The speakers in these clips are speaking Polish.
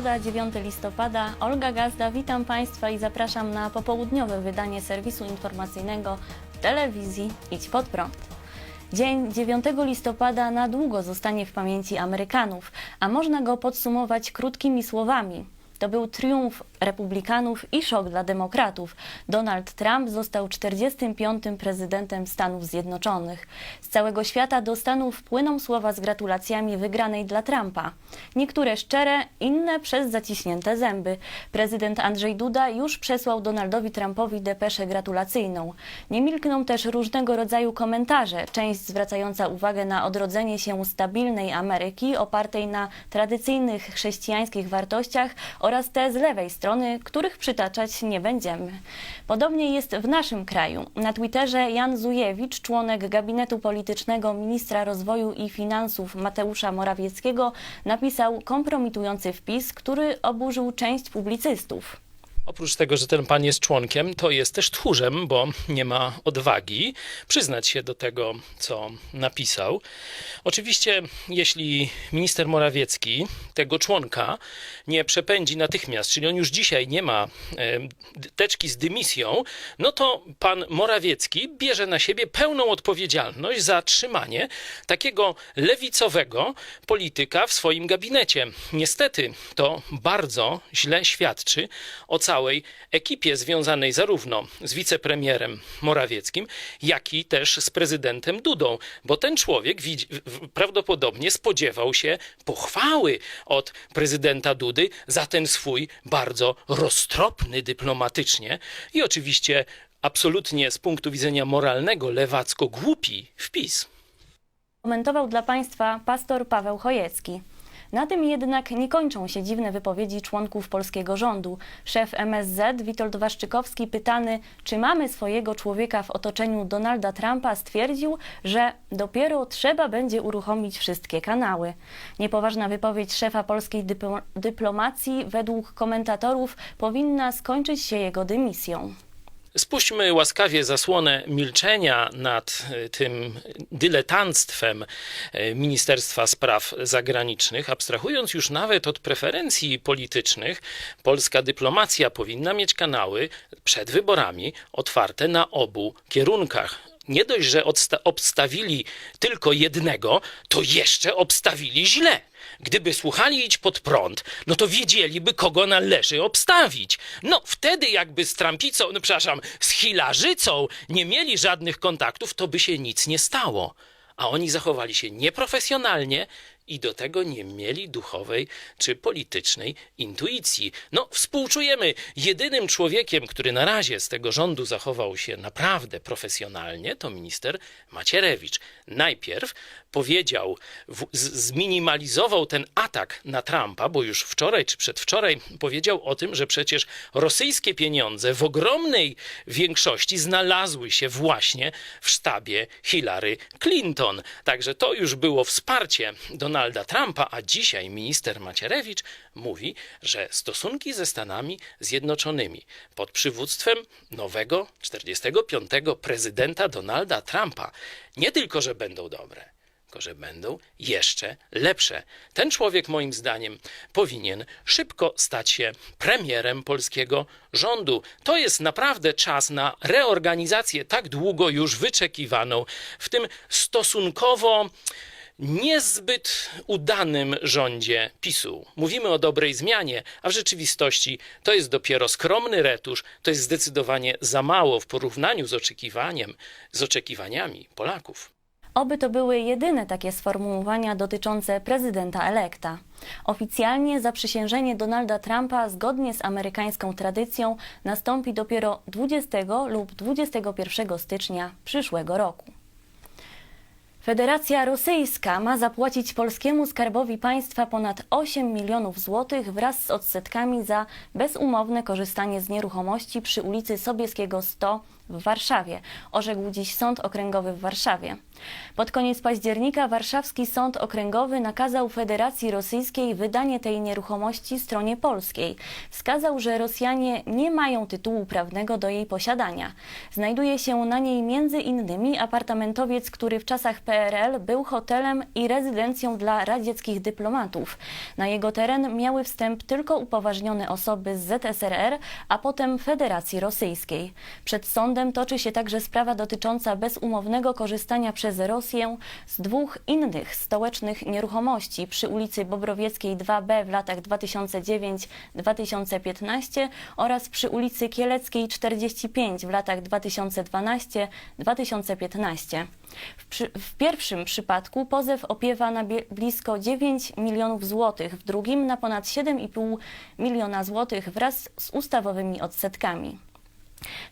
środa, 9 listopada. Olga Gazda, witam Państwa i zapraszam na popołudniowe wydanie serwisu informacyjnego w telewizji Idź Pod Prąd. Dzień 9 listopada na długo zostanie w pamięci Amerykanów, a można go podsumować krótkimi słowami. To był triumf republikanów i szok dla demokratów. Donald Trump został 45. prezydentem Stanów Zjednoczonych. Z całego świata do Stanów płyną słowa z gratulacjami wygranej dla Trumpa. Niektóre szczere, inne przez zaciśnięte zęby. Prezydent Andrzej Duda już przesłał Donaldowi Trumpowi depeszę gratulacyjną. Nie milkną też różnego rodzaju komentarze, część zwracająca uwagę na odrodzenie się stabilnej Ameryki opartej na tradycyjnych chrześcijańskich wartościach oraz te z lewej strony, których przytaczać nie będziemy. Podobnie jest w naszym kraju. Na Twitterze Jan Zujewicz, członek gabinetu politycznego ministra rozwoju i finansów Mateusza Morawieckiego, napisał kompromitujący wpis, który oburzył część publicystów. Oprócz tego, że ten pan jest członkiem, to jest też tchórzem, bo nie ma odwagi przyznać się do tego, co napisał. Oczywiście, jeśli minister Morawiecki tego członka nie przepędzi natychmiast, czyli on już dzisiaj nie ma e, teczki z dymisją, no to pan Morawiecki bierze na siebie pełną odpowiedzialność za trzymanie takiego lewicowego polityka w swoim gabinecie. Niestety to bardzo źle świadczy o całej ekipie związanej zarówno z wicepremierem Morawieckim, jak i też z prezydentem Dudą, bo ten człowiek widzi, prawdopodobnie spodziewał się pochwały od prezydenta Dudy za ten swój bardzo roztropny dyplomatycznie i oczywiście absolutnie z punktu widzenia moralnego lewacko głupi wpis. Komentował dla Państwa pastor Paweł Chojecki. Na tym jednak nie kończą się dziwne wypowiedzi członków polskiego rządu. Szef MSZ Witold Waszczykowski, pytany, czy mamy swojego człowieka w otoczeniu Donalda Trumpa, stwierdził, że dopiero trzeba będzie uruchomić wszystkie kanały. Niepoważna wypowiedź szefa polskiej dyplo- dyplomacji według komentatorów powinna skończyć się jego dymisją. Spuśćmy łaskawie zasłonę milczenia nad e, tym dyletanctwem e, Ministerstwa Spraw Zagranicznych, abstrahując już nawet od preferencji politycznych, polska dyplomacja powinna mieć kanały przed wyborami otwarte na obu kierunkach. Nie dość, że obstawili tylko jednego, to jeszcze obstawili źle. Gdyby słuchali idź pod prąd, no to wiedzieliby, kogo należy obstawić. No wtedy jakby z Trumpicą, no przepraszam, z Hilarzycą nie mieli żadnych kontaktów, to by się nic nie stało. A oni zachowali się nieprofesjonalnie i do tego nie mieli duchowej czy politycznej intuicji. No, współczujemy. Jedynym człowiekiem, który na razie z tego rządu zachował się naprawdę profesjonalnie, to minister Macierewicz. Najpierw powiedział, w, zminimalizował ten atak na Trumpa, bo już wczoraj czy przedwczoraj powiedział o tym, że przecież rosyjskie pieniądze w ogromnej większości znalazły się właśnie w sztabie Hillary Clinton. Także to już było wsparcie Donalda Trumpa, a dzisiaj minister Macierewicz mówi, że stosunki ze Stanami Zjednoczonymi pod przywództwem nowego 45. prezydenta Donalda Trumpa nie tylko, że będą dobre, tylko że będą jeszcze lepsze. Ten człowiek, moim zdaniem, powinien szybko stać się premierem polskiego rządu. To jest naprawdę czas na reorganizację tak długo już wyczekiwaną w tym stosunkowo niezbyt udanym rządzie PiSu. Mówimy o dobrej zmianie, a w rzeczywistości to jest dopiero skromny retusz, to jest zdecydowanie za mało w porównaniu z oczekiwaniem, z oczekiwaniami Polaków. Oby to były jedyne takie sformułowania dotyczące prezydenta elekta. Oficjalnie zaprzysiężenie Donalda Trumpa zgodnie z amerykańską tradycją nastąpi dopiero 20 lub 21 stycznia przyszłego roku. Federacja Rosyjska ma zapłacić polskiemu skarbowi państwa ponad 8 milionów złotych wraz z odsetkami za bezumowne korzystanie z nieruchomości przy ulicy Sobieskiego 100 w Warszawie, orzekł dziś Sąd Okręgowy w Warszawie. Pod koniec października warszawski Sąd Okręgowy nakazał Federacji Rosyjskiej wydanie tej nieruchomości stronie polskiej. Wskazał, że Rosjanie nie mają tytułu prawnego do jej posiadania. Znajduje się na niej między innymi apartamentowiec, który w czasach PRL PRL był hotelem i rezydencją dla radzieckich dyplomatów. Na jego teren miały wstęp tylko upoważnione osoby z ZSRR, a potem Federacji Rosyjskiej. Przed sądem toczy się także sprawa dotycząca bezumownego korzystania przez Rosję z dwóch innych stołecznych nieruchomości przy ulicy Bobrowieckiej 2B w latach 2009-2015 oraz przy ulicy Kieleckiej 45 w latach 2012-2015. W, przy, w pierwszym przypadku pozew opiewa na blisko 9 milionów złotych, w drugim na ponad 7,5 miliona złotych wraz z ustawowymi odsetkami.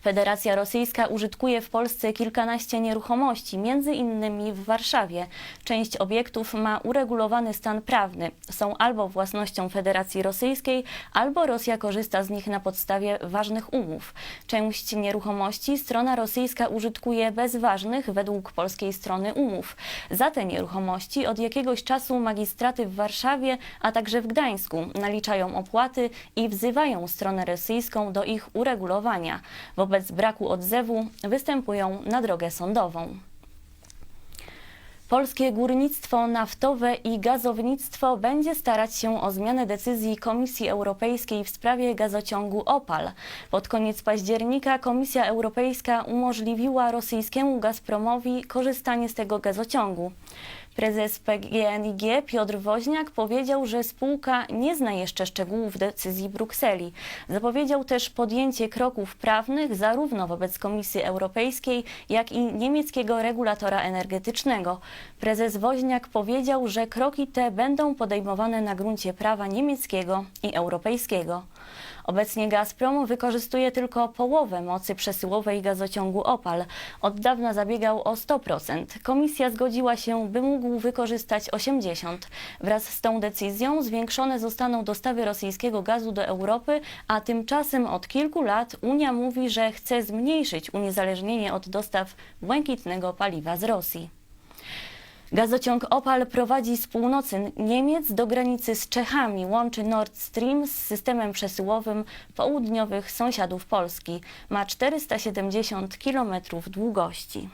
Federacja Rosyjska użytkuje w Polsce kilkanaście nieruchomości, między innymi w Warszawie. Część obiektów ma uregulowany stan prawny. Są albo własnością Federacji Rosyjskiej, albo Rosja korzysta z nich na podstawie ważnych umów. Część nieruchomości strona rosyjska użytkuje bez ważnych, według polskiej strony, umów. Za te nieruchomości od jakiegoś czasu magistraty w Warszawie, a także w Gdańsku naliczają opłaty i wzywają stronę rosyjską do ich uregulowania. Wobec braku odzewu występują na drogę sądową. Polskie górnictwo naftowe i gazownictwo będzie starać się o zmianę decyzji Komisji Europejskiej w sprawie gazociągu Opal. Pod koniec października Komisja Europejska umożliwiła rosyjskiemu Gazpromowi korzystanie z tego gazociągu. Prezes PGNiG Piotr Woźniak powiedział, że spółka nie zna jeszcze szczegółów decyzji Brukseli. Zapowiedział też podjęcie kroków prawnych zarówno wobec Komisji Europejskiej, jak i niemieckiego regulatora energetycznego. Prezes Woźniak powiedział, że kroki te będą podejmowane na gruncie prawa niemieckiego i europejskiego. Obecnie Gazprom wykorzystuje tylko połowę mocy przesyłowej gazociągu Opal. Od dawna zabiegał o 100%. Komisja zgodziła się, by mógł wykorzystać 80%. Wraz z tą decyzją zwiększone zostaną dostawy rosyjskiego gazu do Europy, a tymczasem od kilku lat Unia mówi, że chce zmniejszyć uniezależnienie od dostaw błękitnego paliwa z Rosji. Gazociąg Opal prowadzi z północy Niemiec do granicy z Czechami, łączy Nord Stream z systemem przesyłowym południowych sąsiadów Polski. Ma 470 km długości.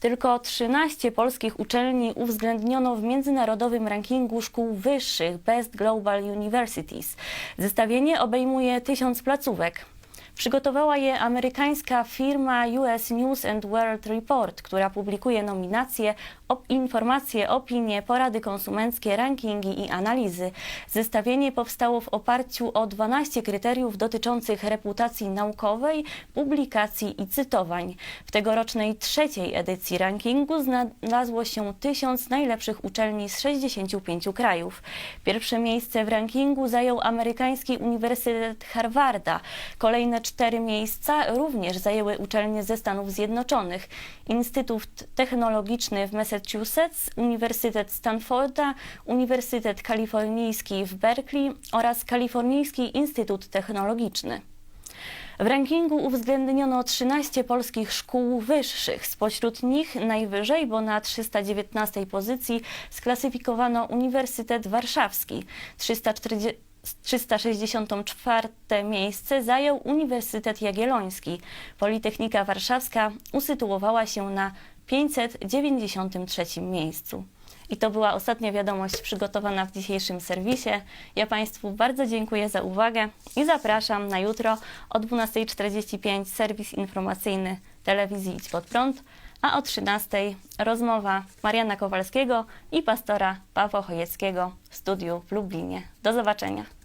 Tylko 13 polskich uczelni uwzględniono w międzynarodowym rankingu szkół wyższych Best Global Universities. Zestawienie obejmuje tysiąc placówek. Przygotowała je amerykańska firma US News and World Report, która publikuje nominacje, op- informacje, opinie, porady konsumenckie, rankingi i analizy. Zestawienie powstało w oparciu o 12 kryteriów dotyczących reputacji naukowej, publikacji i cytowań. W tegorocznej trzeciej edycji rankingu znalazło się tysiąc najlepszych uczelni z 65 krajów. Pierwsze miejsce w rankingu zajął amerykański Uniwersytet Harvarda. Kolejne cztery miejsca również zajęły uczelnie ze Stanów Zjednoczonych. Instytut Technologiczny w Massachusetts, Uniwersytet Stanforda, Uniwersytet Kalifornijski w Berkeley oraz Kalifornijski Instytut Technologiczny. W rankingu uwzględniono 13 polskich szkół wyższych. Spośród nich najwyżej, bo na 319 pozycji sklasyfikowano Uniwersytet Warszawski. 340 364 miejsce zajął Uniwersytet Jagielloński. Politechnika Warszawska usytuowała się na 593 miejscu. I to była ostatnia wiadomość przygotowana w dzisiejszym serwisie. Ja Państwu bardzo dziękuję za uwagę i zapraszam na jutro o 12.45 serwis informacyjny telewizji Idź Pod Prąd, a o 13.00 rozmowa Mariana Kowalskiego i pastora Pawła Chojeckiego w studiu w Lublinie. Do zobaczenia.